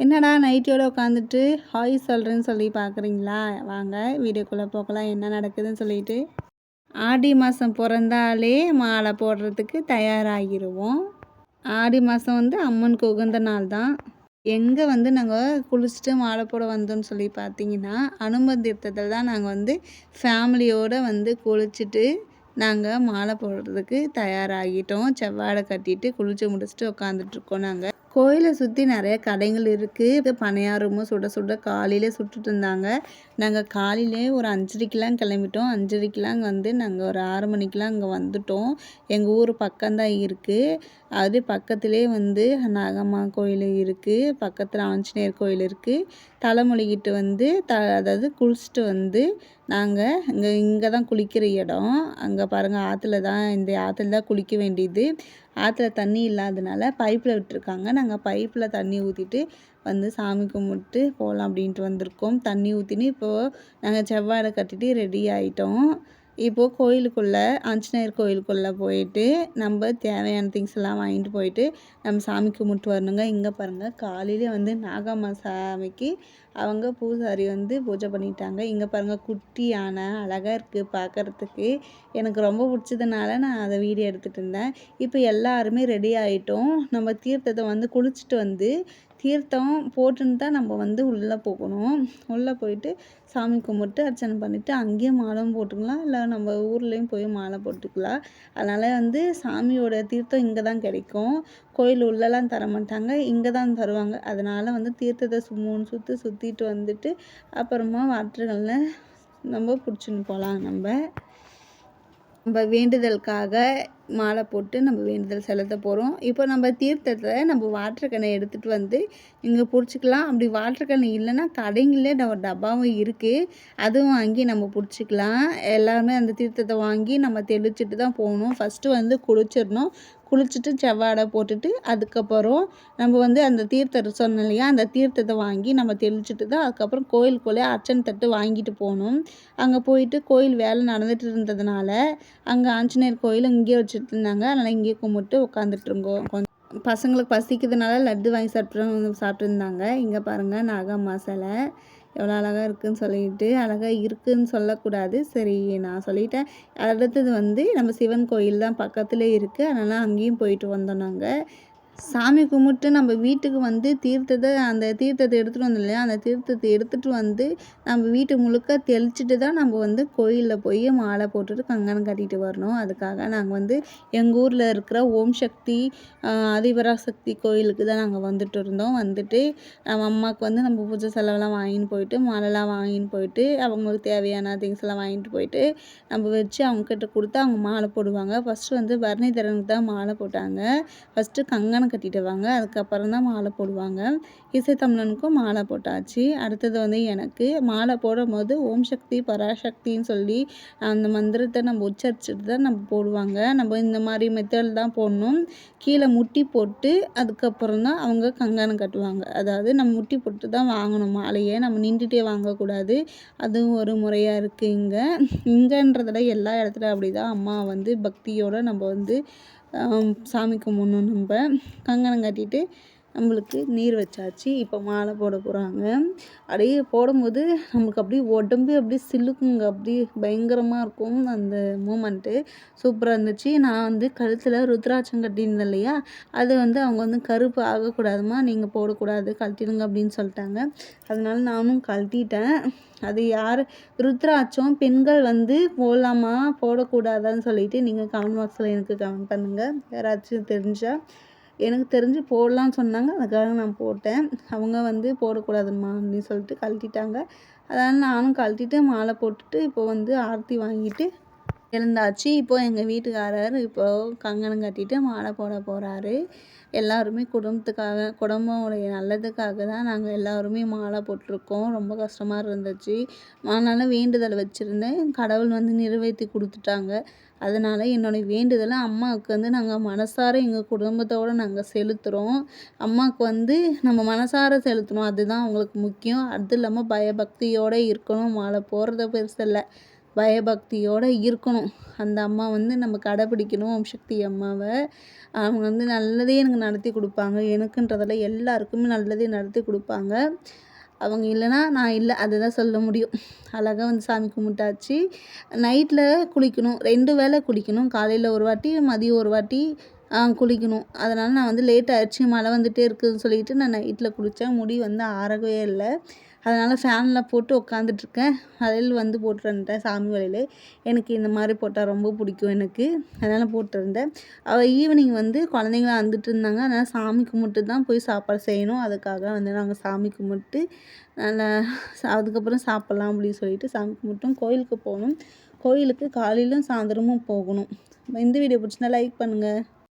என்னடா நைட்டியோட உட்காந்துட்டு ஹாய் சொல்கிறேன்னு சொல்லி பார்க்குறீங்களா வாங்க வீடியோக்குள்ளே போக்கலாம் என்ன நடக்குதுன்னு சொல்லிட்டு ஆடி மாதம் பிறந்தாலே மாலை போடுறதுக்கு தயாராகிடுவோம் ஆடி மாதம் வந்து அம்மனுக்கு உகந்த நாள் தான். எங்கே வந்து நாங்கள் குளிச்சுட்டு மாலை போட வந்தோம்னு சொல்லி பார்த்தீங்கன்னா அனுமன் தீர்த்தத்தில் தான் நாங்கள் வந்து ஃபேமிலியோடு வந்து குளிச்சுட்டு நாங்கள் மாலை போடுறதுக்கு தயாராகிட்டோம். செவ்வாடை கட்டிட்டு குளிச்சு முடிச்சுட்டு உட்காந்துட்ருக்கோம் நாங்கள் கோயிலை சுற்றி நிறைய கடைகள் இருக்குது பணியாரமும் சுட சுட காலையில் சுட்டுட்டு இருந்தாங்க. நாங்கள் காலையிலே ஒரு அஞ்சரைக்கெலாம் கிளம்பிட்டோம். அஞ்சரைக்கெலாம் அங்கே வந்து நாங்கள் ஒரு ஆறு மணிக்கெலாம் அங்கே வந்துட்டோம். எங்கள் ஊர் பக்கம்தான் இருக்குது அது பக்கத்துலேயே வந்து நாகம்மா கோயில் இருக்குது பக்கத்தில் ஆஞ்சநேயர் கோயில் இருக்குது தலைமொழிகிட்டு வந்து த அதாவது குளிச்சுட்டு வந்து நாங்கள் இங்கே இங்கே தான் குளிக்கிற இடம். அங்கே பாருங்கள் ஆற்றுல தான் இந்த ஆற்றுல தான் குளிக்க வேண்டியது. ஆற்றுல தண்ணி இல்லாதனால பைப்பில் விட்டுருக்காங்க. நாங்கள் பைப்பில் தண்ணி ஊற்றிட்டு வந்து சாமி கும்பிட்டு போகலாம் அப்படின்ட்டு வந்திருக்கோம். தண்ணி ஊற்றினு இப்போது நாங்கள் செவ்வாடை கட்டிட்டு ரெடி ஆகிட்டோம் இப்போது கோயிலுக்குள்ளே ஆஞ்சநேயர் கோயிலுக்குள்ளே போயிட்டு நம்ம தேவையான திங்ஸ் எல்லாம் வாங்கிட்டு போயிட்டு நம்ம சாமி கும்பிட்டு வரணுங்க. இங்கே பாருங்கள் காலையிலே வந்து நாகம்மா சாமிக்கு அவங்க பூசாரி வந்து பூஜை பண்ணிட்டாங்க. இங்கே பாருங்கள் குட்டி யானை அழகாக இருக்குது பார்க்குறதுக்கு எனக்கு ரொம்ப பிடிச்சதுனால நான் அதை வீடியோ எடுத்துகிட்டு இருந்தேன். இப்போ எல்லாருமே ரெடி ஆகிட்டோம் நம்ம தீர்த்தத்தை வந்து குளிச்சுட்டு வந்து தீர்த்தம் போட்டுன்னு தான் நம்ம வந்து உள்ளே போகணும். உள்ளே போயிட்டு சாமி கும்பிட்டு அர்ச்சனை பண்ணிவிட்டு அங்கேயும் மாலையும் போட்டுக்கலாம். இல்லை நம்ம ஊர்லேயும் போய் மாலை போட்டுக்கலாம். அதனால் வந்து சாமியோட தீர்த்தம் இங்கே தான் கிடைக்கும். கோயில் உள்ளெல்லாம் தர மாட்டாங்க இங்கே தான் தருவாங்க. அதனால் வந்து தீர்த்தத்தை சு மூணு சுற்று சுற்றிட்டு வந்துட்டு அப்புறமா வாட்டர்களில் நம்ம பிடிச்சின்னு போகலாம் நம்ம. நம்ம வேண்டுதலுக்காக மாலை போட்டு நம்ம வேண்டுதல் செலுத்த போகிறோம் இப்போ நம்ம தீர்த்தத்தை நம்ம வாட்டர்கனை எடுத்துகிட்டு வந்து இங்கே பிடிச்சிக்கலாம். அப்படி வாட்டர் இல்லைன்னா கடைங்களே நம்ம டப்பாவும் இருக்குது அதுவும் வாங்கி நம்ம பிடிச்சிக்கலாம். எல்லாருமே அந்த தீர்த்தத்தை வாங்கி நம்ம தெளிச்சிட்டு தான் போகணும். ஃபஸ்ட்டு வந்து குளிச்சிடணும். குளிச்சுட்டு செவ்வாடை போட்டுட்டு அதுக்கப்புறம் நம்ம வந்து அந்த தீர்த்தத்தை சொன்னோம் இல்லையா? அந்த தீர்த்தத்தை வாங்கி நம்ம தெளிச்சுட்டு தான் அதுக்கப்புறம் கோயிலுக்குள்ளே அர்ச்சனை தட்டு வாங்கிட்டு போகணும். அங்கே போயிட்டு கோயில் வேலை நடந்துட்டு இருந்ததுனால அங்கே ஆஞ்சநேயர் கோயில் வச்சு வச்சுட்டு இருந்தாங்க அதனால் இங்கேயே கும்பிட்டு உட்காந்துட்ருங்கோ கொஞ்சம் பசங்களுக்கு பசிக்கிறதுனால லட்டு வாங்கி சாப்பிட்டு சாப்பிட்ருந்தாங்க. இங்கே பாருங்கள் நாகா மசாலை. எவ்வளோ அழகாக இருக்குதுன்னு சொல்லிட்டு அழகாக இருக்குதுன்னு சொல்லக்கூடாது. சரி நான் சொல்லிட்டேன். அடுத்தது வந்து நம்ம சிவன் கோயில் தான் பக்கத்துலேயே இருக்குது அதனால் அங்கேயும் போயிட்டு வந்தோம் நாங்கள் சாமி கும்பிட்டு நம்ம வீட்டுக்கு வந்து தீர்த்தத்தை அந்த தீர்த்தத்தை எடுத்துகிட்டு வந்தோம் இல்லையா? அந்த தீர்த்தத்தை எடுத்துகிட்டு வந்து நம்ம வீட்டு முழுக்க தெளிச்சிட்டு தான் நம்ம வந்து கோயிலில் போய் மாலை போட்டுட்டு கங்கணம் கட்டிட்டு வரணும். அதுக்காக நாங்கள் வந்து எங்கள் ஊரில் இருக்கிற ஓம் சக்தி அதிபராசக்தி கோயிலுக்கு தான் நாங்கள் வந்துட்டு இருந்தோம். வந்துட்டு நம்ம அம்மாவுக்கு வந்து நம்ம பூஜை செலவெல்லாம் வாங்கின்னு போயிட்டு மாலைலாம் வாங்கின்னு போயிட்டு அவங்களுக்கு தேவையான திங்ஸ் எல்லாம் வாங்கிட்டு போயிட்டு நம்ம வச்சு அவங்கக்கிட்ட கொடுத்து அவங்க மாலை போடுவாங்க. ஃபஸ்ட்டு வந்து பரணிதரனுக்கு தான் மாலை போட்டாங்க. ஃபஸ்ட்டு கங்கணம் கட்டிட்டு வாங்க அதுக்கப்புறம் தான் மாலை போடுவாங்க. இசை தமிழனுக்கும் மாலை போட்டாச்சு. அடுத்தது வந்து எனக்கு மாலை போடும் போது ஓம் சக்தி பராசக்தின்னு சொல்லி அந்த மந்திரத்தை நம்ம உச்சரிச்சுட்டு தான் நம்ம போடுவாங்க. நம்ம இந்த மாதிரி மெத்தட் தான் போடணும். கீழே முட்டி போட்டு அதுக்கப்புறம் தான் அவங்க கங்கணம் கட்டுவாங்க. அதாவது நம்ம முட்டி போட்டு தான் வாங்கணும். மாலையை நம்ம நின்றுட்டே வாங்கக்கூடாது. அதுவும் ஒரு முறையாக இருக்குது இங்கே. இங்கேன்றதில் எல்லா இடத்துல அப்படி தான் அம்மா வந்து பக்தியோடு நம்ம வந்து சாமி கும்பிட்ணும் நம்ம. கங்கணம் கட்டிட்டு நம்மளுக்கு நீர் வச்சாச்சு இப்போ மாலை போட போகிறாங்க அப்படியே போடும்போது நம்மளுக்கு அப்படியே உடம்பு அப்படியே சில்லுக்குங்க அப்படியே பயங்கரமாக இருக்கும் அந்த மூமெண்ட்டு சூப்பராக இருந்துச்சு. நான் வந்து கழுத்தில் ருத்ராட்சம் கட்டியிருந்தேன் இல்லையா? அது வந்து அவங்க வந்து கருப்பு ஆகக்கூடாதுமா நீங்கள் போடக்கூடாது கழட்டிடுங்க அப்படின்னு சொல்லிட்டாங்க. அதனால நானும் கழட்டிட்டேன். அது யார்? ருத்ராட்சம். பெண்கள் வந்து போடலாமா போடக்கூடாதான்னு சொல்லிட்டு நீங்கள் கமெண்ட் பாக்ஸில் எனக்கு கமெண்ட் பண்ணுங்கள் யாராச்சும் தெரிஞ்சால் எனக்கு தெரிஞ்சு போடலான்னு சொன்னாங்க. அதுக்காக நான் போட்டேன். அவங்க வந்து போடக்கூடாதும்மா அப்படின்னு சொல்லிட்டு கழட்டிட்டாங்க. அதனால் நானும் கழட்டிட்டு மாலை போட்டுட்டு இப்போ வந்து ஆரத்தி வாங்கிட்டு எழுந்தாச்சு. இப்போது எங்கள் வீட்டுக்காரர் இப்போது கங்கணம் கட்டிட்டு மாலை போட போகிறாரு எல்லாருமே குடும்பத்துக்காக குடும்பமுடைய நல்லதுக்காக தான் நாங்கள் எல்லாருமே மாலை போட்டிருக்கோம். ரொம்ப கஷ்டமாக இருந்துச்சு. அதனால் வேண்டுதல் வச்சுருந்தேன். கடவுள் வந்து நிறைவேற்றி கொடுத்துட்டாங்க. அதனால் என்னுடைய வேண்டுதலை அம்மாவுக்கு வந்து நாங்கள் மனசார எங்கள் குடும்பத்தோடு நாங்கள் செலுத்துகிறோம் அம்மாவுக்கு வந்து நம்ம மனசார செலுத்தணும். அதுதான் அவங்களுக்கு முக்கியம். அது இல்லாமல் பயபக்தியோடு இருக்கணும். மாலை போடுறது பெருசு இல்லை. பயபக்தியோடு இருக்கணும். அந்த அம்மா வந்து நம்ம கடைப்பிடிக்கணும் ஓம் சக்தி அம்மாவை. அவங்க வந்து நல்லதே எனக்கு நடத்தி கொடுப்பாங்க. எனக்குன்றதில்ல எல்லாருக்குமே நல்லதே நடத்தி கொடுப்பாங்க. அவங்க இல்லைன்னா நான் இல்லை அதை தான் சொல்ல முடியும். அழகாக வந்து சாமி கும்பிட்டாச்சு. நைட்டில் குளிக்கணும். ரெண்டு வேளை குளிக்கணும். காலையில் ஒரு வாட்டி மதியம் ஒரு வாட்டி குளிக்கணும். அதனால் நான் வந்து லேட் ஆயிடுச்சு. மழை வந்துகிட்டே இருக்குதுன்னு சொல்லிட்டு நான் நைட்டில் குளித்தேன் முடி வந்து ஆறவே இல்லை. அதனால் ஃபேனில் போட்டு உட்காந்துட்ருக்கேன் வளையல் வந்து போட்டுருந்தேன் சாமி வளையல். எனக்கு இந்த மாதிரி போட்டால் ரொம்ப பிடிக்கும் எனக்கு. அதனால் போட்டிருந்தேன். அவள் ஈவினிங் வந்து குழந்தைங்களாம் வந்துட்டு இருந்தாங்க. அதனால் சாமி கும்பிட்டு தான் போய் சாப்பாடு செய்யணும். அதுக்காக வந்து நாங்கள் சாமி கும்பிட்டு நல்லா அதுக்கப்புறம் சாப்பிட்லாம் அப்படின்னு சொல்லிட்டு சாமி கும்பிட்டோம். கோயிலுக்கு போகணும் கோயிலுக்கு காலையிலும் சாயந்தரமும் போகணும். இந்த வீடியோ பிடிச்சிருந்தா லைக் பண்ணுங்கள்